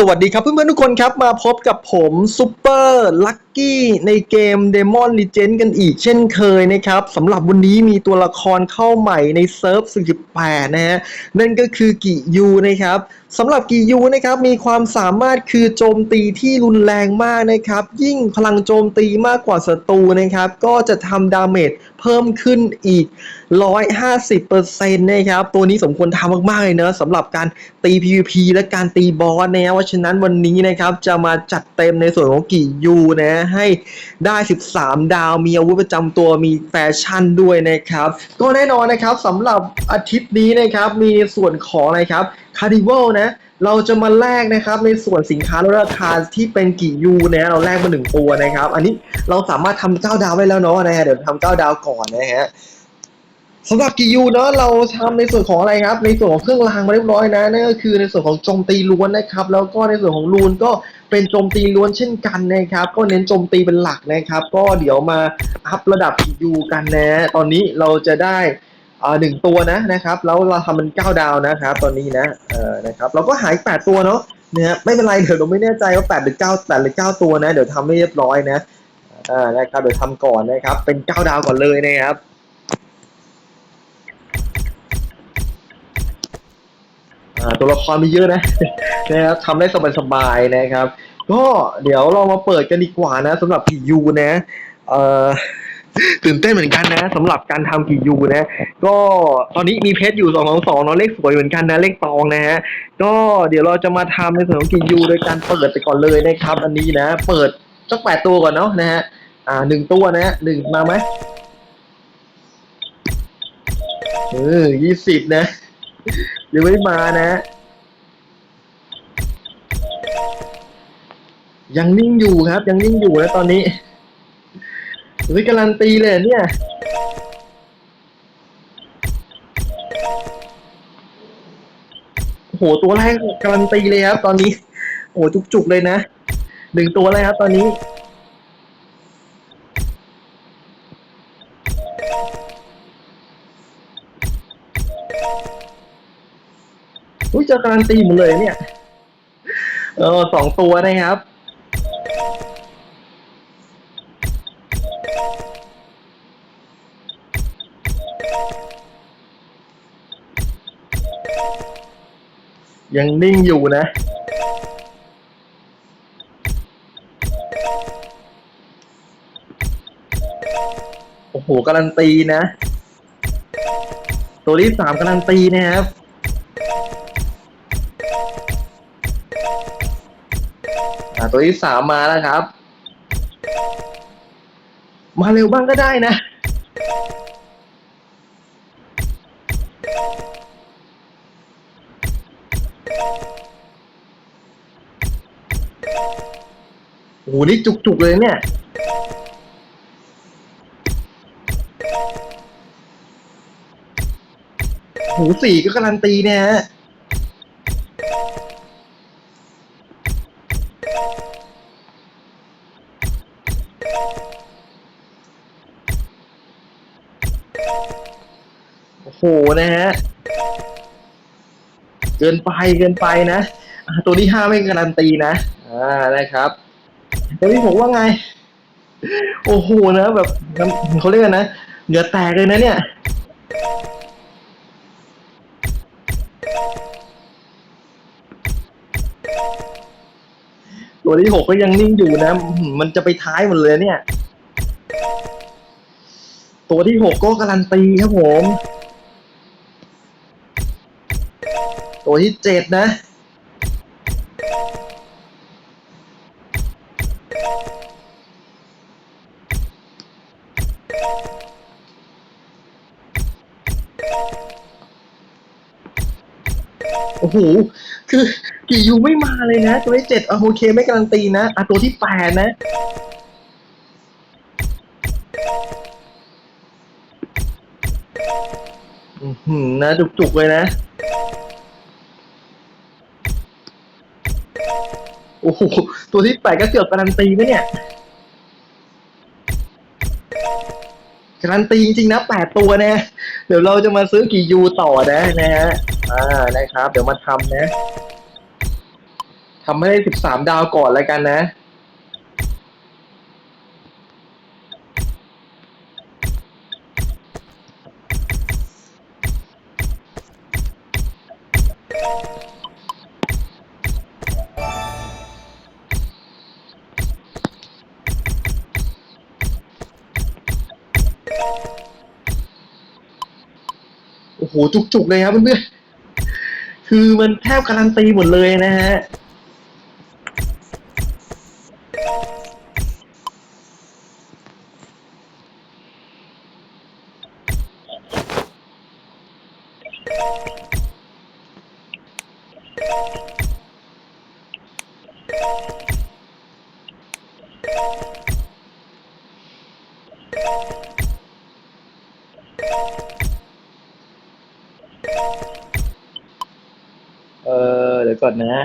สวัสดีครับเพื่อนๆทุกคนครับ มาพบกับผมซูเปอร์ลัก กี้ในเกม Demon Legend กันอีกเช่นเคยนะครับสำหรับวันนี้มีตัวละครเข้าใหม่ในเซิร์ฟ48นะฮะนั่นก็คือกิยูนะครับสำหรับกิยูนะครับมีความสามารถคือโจมตีที่รุนแรงมากนะครับ ยิ่งพลังโจมตีมากกว่าศัตรูนะครับ ก็จะทำดาเมจเพิ่มขึ้นอีก 150%นะครับ ตัวนี้สมควรทำมาก ๆ เลยเนอะสำหรับการตี PVP และการตีบอสนะเพราะฉะนั้นวันนี้นะครับจะมาจัดเต็มในส่วนของกิยูนะให้ได้ 13 ดาว มีอาวุธประจำตัวมีแฟชั่นด้วยนะครับ ก็แน่นอนนะครับสำหรับอาทิตย์นี้นะครับมีส่วนของอะไรครับคาร์ดิวัลนะเราจะมาแลกนะครับในส่วนสินค้าลดราคาที่เป็นกี่ยูนะเราแลกมาหนึ่งตัวนะครับ อันนี้เราสามารถทำเก้าดาวไว้แล้วเนาะนะฮะเดี๋ยวทำเก้าดาวก่อนนะฮะสำหรับกี่ยูเนาะเราทำในส่วนของอะไรครับ ในส่วนของเครื่องรางมาเรียบร้อยนะนั่นก็คือในส่วนของโจมตีล้วนนะครับ แล้วก็ในส่วนของลูนก็ เป็นโจมตีล้วนเช่นกันนะครับ ก็เน้นโจมตีเป็นหลักนะครับ ก็เดี๋ยวมาอัพระดับยูกันนะ ตอนนี้เราจะได้อ่าหนึ่งตัวนะนะครับ แล้วเราทำมันเก้าดาวนะครับ ตอนนี้นะเออนะครับ เราก็หายแปดตัวเนาะนะฮะไม่เป็นไรเดี๋ยวเราไม่แน่ใจว่าแปดหรือเก้าแปดหรือเก้าตัวนะ เดี๋ยวทำให้เรียบร้อยนะอ่านะครับเดี๋ยวทำก่อนนะครับ เป็นเก้าดาวก่อนเลยนะครับ ตัวละครมีเยอะนะนะครับทำได้สบายๆนะครับ ก็เดี๋ยวเรามาเปิดกันดีกว่านะสำหรับผียูนะเอ่อตื่นเต้นเหมือนกันนะสำหรับการทำกี่ยูนะ ก็ตอนนี้มีเพชรอยู่สองสองสองเนาะเลขสวยเหมือนกันนะเลขตองนะฮะก็เดี๋ยวเราจะมาทำในส่วนของกี่ยูโดยการเปิดไปก่อนเลยนะครับอันนี้นะ เปิดสักแปดตัวก่อนเนาะนะฮะอ่าหนึ่งตัวนะหนึ่งมาไหมเออยี่สิบนะ ยังไม่มานะ ยังนิ่งอยู่ครับ ยังนิ่งอยู่นะตอนนี้เฮ้ยการันตีเลยเนี่ยโอ้โหตัวแรกการันตีเลยครับ ตอนนี้โอ้โหจุกๆเลยนะหนึ่งตัวเลยครับ ตอนนี้ อุ้ยเจอการันตีหมดเลยเนี่ย เออสองตัวนะครับ ยังนิ่งอยู่นะโอ้โหการันตีนะ ตัวที่สามการันตีนะครับ ตัวที่สามมาแล้วครับ มาเร็วบ้างก็ได้นะ โอ้โหนี่จุกๆเลยเนี่ยหูสี่ก็การันตีเนี่ยฮะ โอ้โหนะฮะ เกินไปเกินไปนะ ตัวที่ห้าไม่การันตีนะ อ่านะครับตัวที่หกว่าไง โอ้โหนะแบบเขาเรียกนนะเหงื่อแตกเลยนะเนี่ยตัวที่หกก็ยังนิ่งอยู่นะ มันจะไปท้ายหมดเลยเนี่ย ตัวที่หกก็การันตีครับผม ตัวที่เจ็ดนะ โอ้โห คือกี่ยูไม่มาเลยนะ ตัวที่เจ็ดอะโอเคไม่การันตีนะ อะตัวที่แปดนะอือหือนะจุกๆเลยนะ โอ้โหตัวที่แปดก็เกือบการันตีนะเนี่ยการันตีจริงๆนะแปดตัวนะ เดี๋ยวเราจะมาซื้อกี่ยูต่อนะนะฮะอ่านะครับ เดี๋ยวมาทำนะทำให้ได้สิบสามดาวก่อนแล้วกันนะ จุกๆเลยครับเพื่อนๆคือมันแทบการันตีหมดเลยนะฮะ ก่อนนะ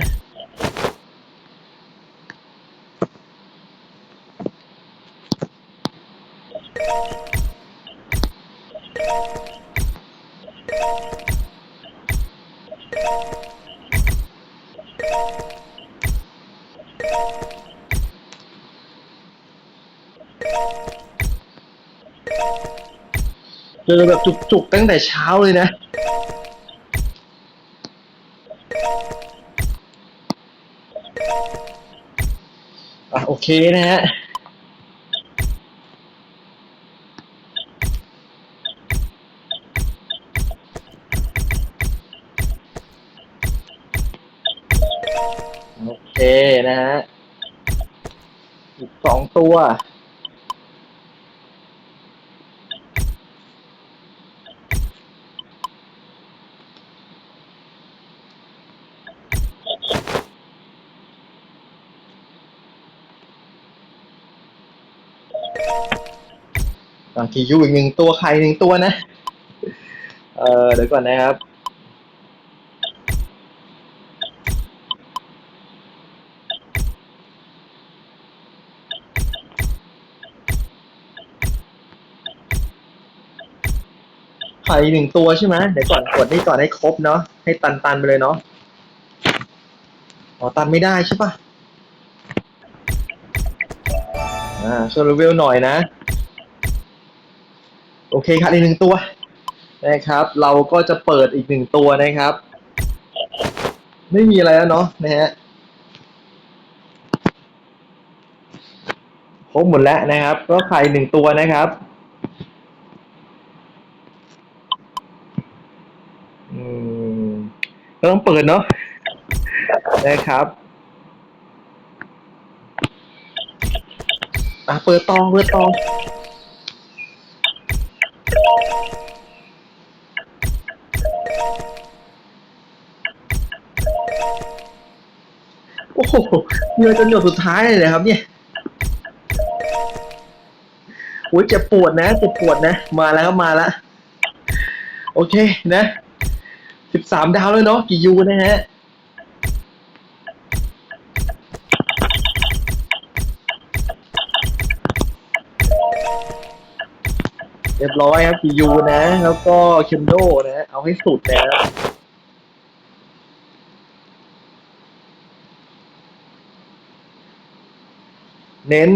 เจอแบบจุกๆตั้งแต่เช้าเลยนะ เคนะฮะโอเคนะฮะอีกสองตัว อะ ทียูอีกหนึ่งตัวใครหนึ่งตัวนะ เออเดี๋ยวก่อนนะครับ ไข่หนึ่งตัวใช่ไหมเดี๋ยวก่อนกดนี่ก่อนให้ครบเนาะให้ตันตันไปเลยเนาะอ๋อตันไม่ได้ใช่ปะอ่าช่วยรีวิวหน่อยนะ เคครับอีกหนึ่งตัวนะครับ เราก็จะเปิดอีกหนึ่งตัวนะครับ ไม่มีอะไรแล้วเนาะนะฮะครบหมดแล้วนะครับ ก็ไข่หนึ่งตัวนะครับอืมก็ต้องเปิดเนาะนะครับอะเปิดตองเปิดตอง โหเงินจนหยดสุดท้ายเลยนะครับ เนี่ยโอ้ยเจ็บปวดนะเจ็บปวดนะ มาแล้วครับมาแล้วโอเคนะสิบสามดาวเลยเนาะกี่ยูนะฮะเรียบร้อยครับกี่ยูนะ แล้วก็เคนโดนะ เอาให้สุดนะ เน้น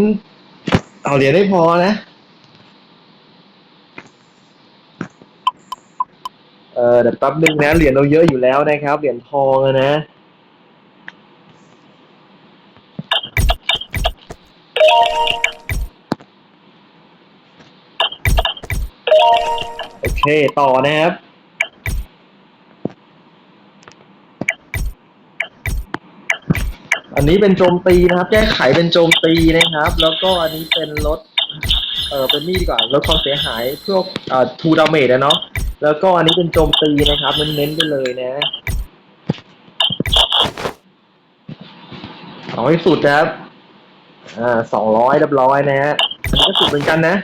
เอาเหรียญได้พอนะ เออเดี๋ยวแป๊บนึงนะ เหรียญเราเยอะอยู่แล้วนะครับ เหรียญทองนะโอเค ต่อนะครับ อันนี้เป็นโจมตีนะครับ แก้ไขเป็นโจมตีนะครับ แล้วก็อันนี้เป็นลดเออเป็นนี่ดีกว่าลดความเสียหายพวกเอ่อทูดาเมจนะเนาะแล้วก็อันนี้เป็นโจมตีนะครับเน้นๆไปเลยนะเอาให้สุดนะครับอ่าสองร้อยเรียบร้อยนะฮะอันนี้ก็สุดเหมือนกันนะ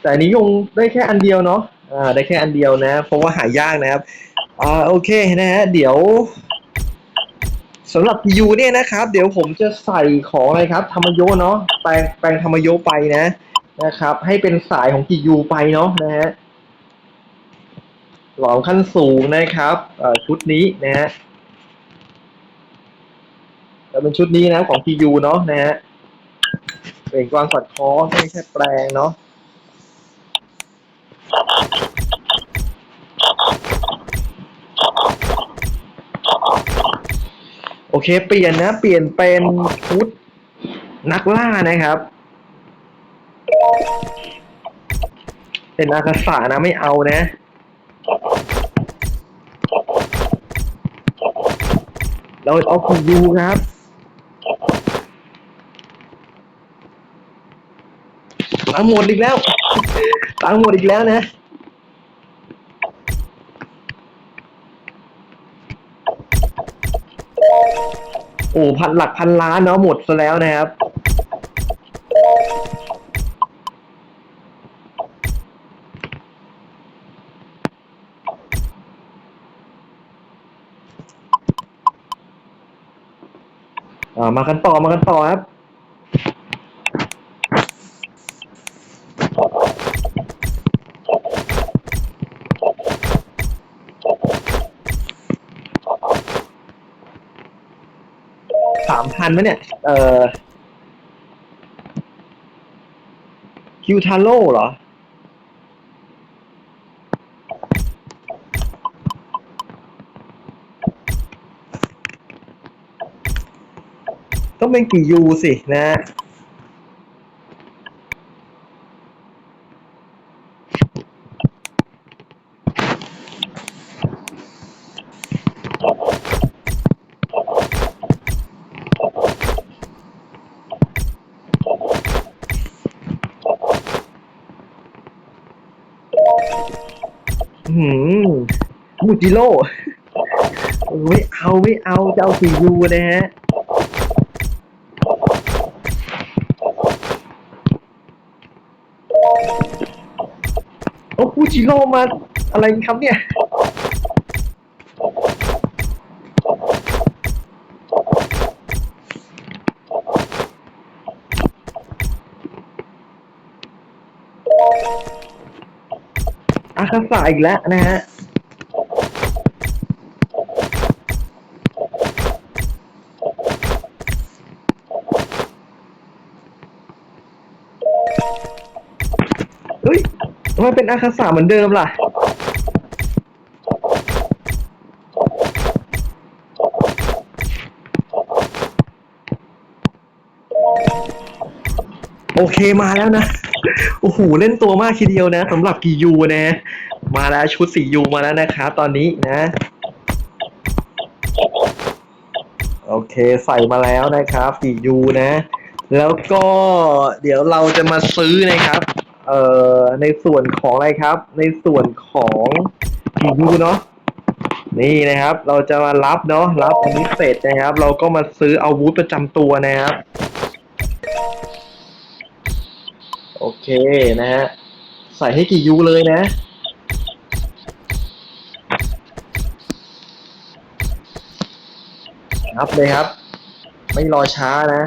แต่อันนี้ยงได้แค่อันเดียวเนาะอ่าได้แค่อันเดียวนะ เพราะว่าหายากนะครับอ่าโอเคนะฮะเดี๋ยวสำหรับยูเนี่ยนะครับ เดี๋ยวผมจะใส่ของอะไรครับธรรมโยเนาะแปลงแปลงธรรมโยไปนะนะครับ ให้เป็นสายของกิยูไปเนาะนะฮะหลอมขั้นสูงนะครับอ่อชุดนี้นะฮะจะเป็นชุดนี้นะของกิยูเนาะนะฮะเป็นกวางสอดคอไม่ใช่แปลงเนาะ โอเค เปลี่ยนนะ เปลี่ยนเป็นชุดนักล่านะครับ เป็นอากาศานะไม่เอานะ เราเอาคูยูครับ ตังหมดอีกแล้ว ตังหมดอีกแล้วนะ โอ้พันหลักพันล้านเนาะหมดซะแล้วนะครับามากันต่อมากันต่อครับ สามพัน ไหมเนี่ย เอ่อ คิวทาโร่เหรอ ต้องเป็นกี่ยูสินะ อืมมู จิโร่ไม่เอาไม่เอาจะเอาสียูนะฮะโอ้ฟูจิโร่มาอะไรครับเนี่ยอาคาสาอีกแล้วนะฮะ ทำไมเป็นอาคาสาเหมือนเดิมล่ะ โอเคมาแล้วนะ โอ้โห เล่นตัวมากทีเดียวนะสำหรับกียูนะ มาแล้วชุดสียูมาแล้วนะครับตอนนี้นะ โอเคใส่มาแล้วนะครับสี่ยูนะ แล้วก็เดี๋ยวเราจะมาซื้อนะครับ เอ่อในส่วนของอะไรครับ ในส่วนของกี่ยูเนาะนี่นะครับ เราจะมารับเนาะรับอันนี้เสร็จนะครับ เราก็มาซื้ออาวุธประจำตัวนะครับ โอเคนะฮะใส่ให้กี่ยูเลยนะนับเลยครับ ไม่รอช้านะ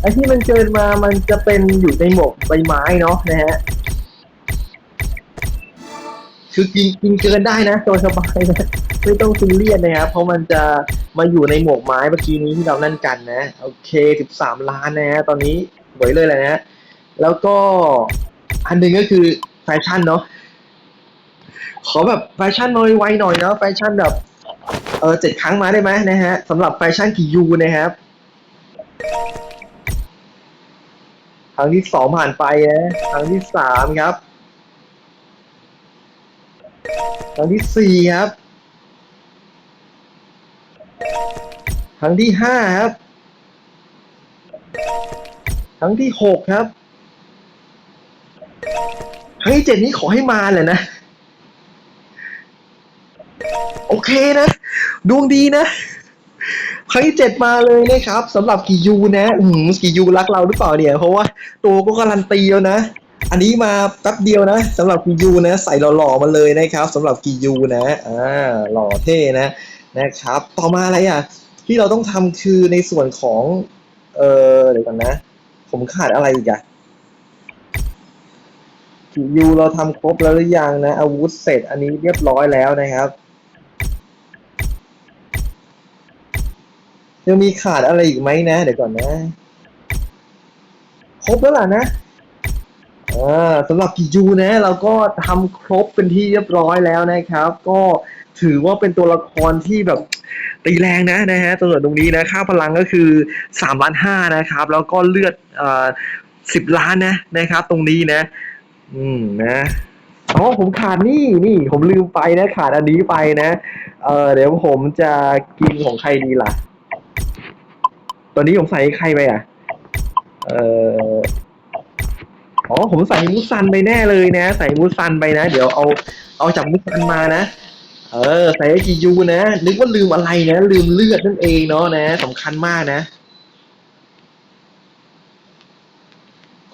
ไอที่มันเกินมามันจะเป็นอยู่ในหมวกใบไม้เนาะนะฮะคือกินกินเกินได้นะโดยสบายนะไม่ต้องซีเรียสนะครับเพราะมันจะมาอยู่ในหมวกไม้เมื่อกี้นี้ที่เรานั่นกันนะ โอเคสิบสามล้านนะฮะตอนนี้สวยเลยแหละนะ แล้วก็อันหนึ่งก็คือแฟชั่นเนาะขอแบบแฟชั่นหน่อยไวหน่อยเนาะแฟชั่นแบบเออเจ็ดครั้งมาได้ไหมนะฮะสำหรับแฟชั่นกี่ยูนะครับ รั้งที่สองผ่านไปนะครั้งที่สามครับ ครั้งที่สี่ครับ ครั้งที่ห้าครับ ครั้งที่หกครับ ครั้งที่เจ็ดนี้ขอให้มาเลยนะ โอเคนะ ดวงดีนะ ครั้งที่เจ็ดมาเลยนะครับสำหรับกิยูนะอืมกิยูรักเราหรือเปล่าเนี่ยเพราะว่าตัวก็การันตีแล้วนะ อันนี้มาแป๊บเดียวนะสำหรับกิยูนะ ใส่หล่อๆมาเลยนะครับสำหรับกิยูนะอ่าหล่อเท่นะนะครับ ต่อมาอะไรอะ ที่เราต้องทำคือในส่วนของ เออเดี๋ยวก่อนนะ ผมขาดอะไรอีกอะกิยูเราทำครบแล้วหรือยังนะอาวุธเสร็จอันนี้เรียบร้อยแล้วนะครับ ยังมีขาดอะไรอีกไหมนะ เดี๋ยวก่อนนะ ครบแล้วล่ะนะอ่าสำหรับกิยูนะ เราก็ทำครบเป็นที่เรียบร้อยแล้วนะครับ ก็ถือว่าเป็นตัวละครที่แบบตีแรงนะนะฮะตัวตรงนี้นะค่าพลังก็คือสามล้านห้านะครับ แล้วก็เลือดอ่อสิบล้านนะนะครับ ตรงนี้นะ อืมนะอ๋อผมขาดนี่นี่ ผมลืมไปนะ ขาดอันนี้ไปนะ เออเดี๋ยวผมจะกินของใครดีล่ะ ตอนนี้ผมใส่ใครไปอะ เอออ๋อ ผมใส่มุสันไปแน่เลยนะ ใส่มุสันไปนะ เดี๋ยวเอา เอาจากมุสันมานะ เออ ใส่ไอจียูนะ นึกว่าลืมอะไรนะ ลืมเลือดนั่นเองเนาะนะสำคัญมากนะ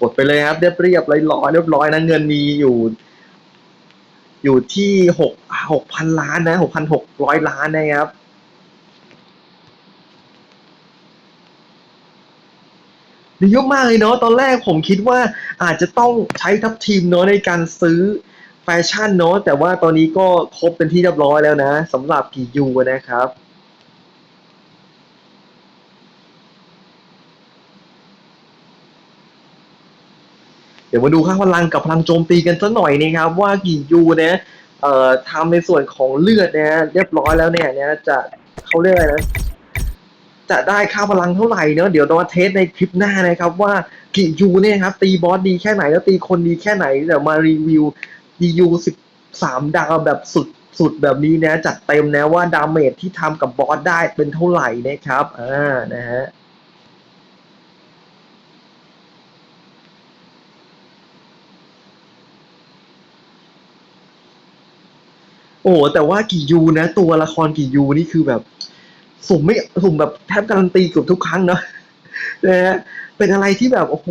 กดไปเลยครับ เรียบเรียบร้อยร้อยเรียบร้อยนะ เงินมีอยู่ อยู่ที่หกหกพันล้านนะหกพันหกร้อยล้านนะครับ ดีเยอะมากเลยเนาะตอนแรกผมคิดว่าอาจจะต้องใช้ทัพทีมเนาะในการซื้อแฟชั่นเนาะแต่ว่าตอนนี้ก็ครบเป็นที่เรียบร้อยแล้วนะสำหรับกียูนะครับเดี๋ยวมาดูค่าพลังกับพลังโจมตีกันสักหน่อยนะครับ ว่ากี่ยูนะเอ่อทำในส่วนของเลือดนะเรียบร้อยแล้วเนี่ยนะจะเขาเรียกอะไรนะ จะได้ค่าพลังเท่าไหร่เนาะเดี๋ยวเรามาเทสในคลิปหน้านะครับ ว่ากิยูเนี่ยครับตีบอสดีแค่ไหนแล้วตีคนดีแค่ไหนเดี๋ยวมารีวิวกิยูสิบสามดาวแบบสุดสุดแบบนี้นะ จัดเต็มนะว่าดาเมจที่ทำกับบอสได้เป็นเท่าไหร่นะครับอ่านะฮะโอ้แต่ว่ากิยูนะ ตัวละครกิยูนี่คือแบบ สุ่มไม่สุ่มแบบแทบการันตีเกือบทุกครั้งเนาะนะฮะเป็นอะไรที่แบบโอ้โห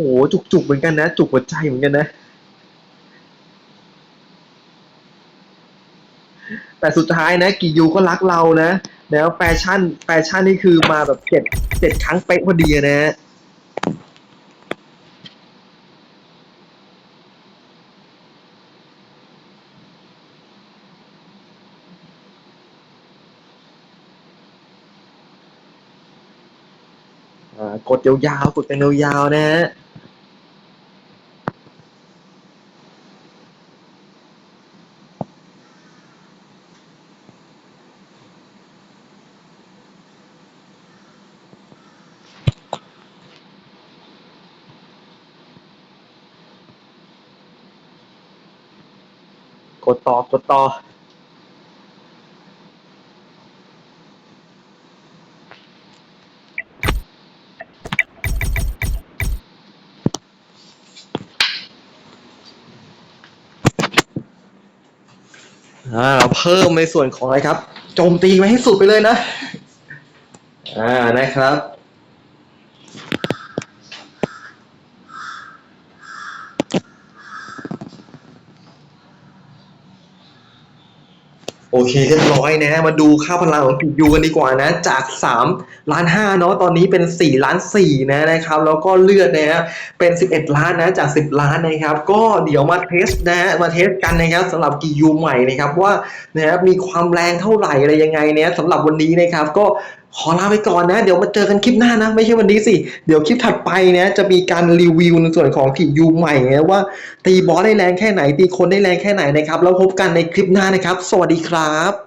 จุกๆเหมือนกันนะ จุกหัวใจเหมือนกันนะ แต่สุดท้ายนะกิยูก็รักเรานะแล้วแฟชั่นแฟชั่นนี่คือมาแบบเจ็ดเจ็ดครั้งเป๊ะพอดีนะฮะ ดยาวๆ กดกันยาวๆ นะฮะกดต่อกดต่อ อ่าเราเพิ่มในส่วนของอะไรครับ โจมตีไปให้สุดไปเลยนะ อ่านะครับ โอเคเรียบร้อยนะ มาดูค่าพลังของกิยูกันดีกว่านะ จาก3ล้าน5เนาะตอนนี้เป็น4ล้าน4นะนะครับแล้วก็เลือดนะฮะเป็น 11 ล้านนะจาก 10 ล้านนะครับ ก็เดี๋ยวมาเทสนะมาเทสกันนะครับสำหรับกียูใหม่นะครับว่านะครับมีความแรงเท่าไหร่อะไรยังไงเนี่ยสำหรับวันนี้นะครับก็ ขอลาไปก่อนนะ เดี๋ยวมาเจอกันคลิปหน้านะ ไม่ใช่วันนี้สิ เดี๋ยวคลิปถัดไปนะจะมีการรีวิวในส่วนของทียูใหม่นะว่า ตีบอสได้แรงแค่ไหน ตีคนได้แรงแค่ไหนนะครับ แล้วพบกันในคลิปหน้านะครับ สวัสดีครับ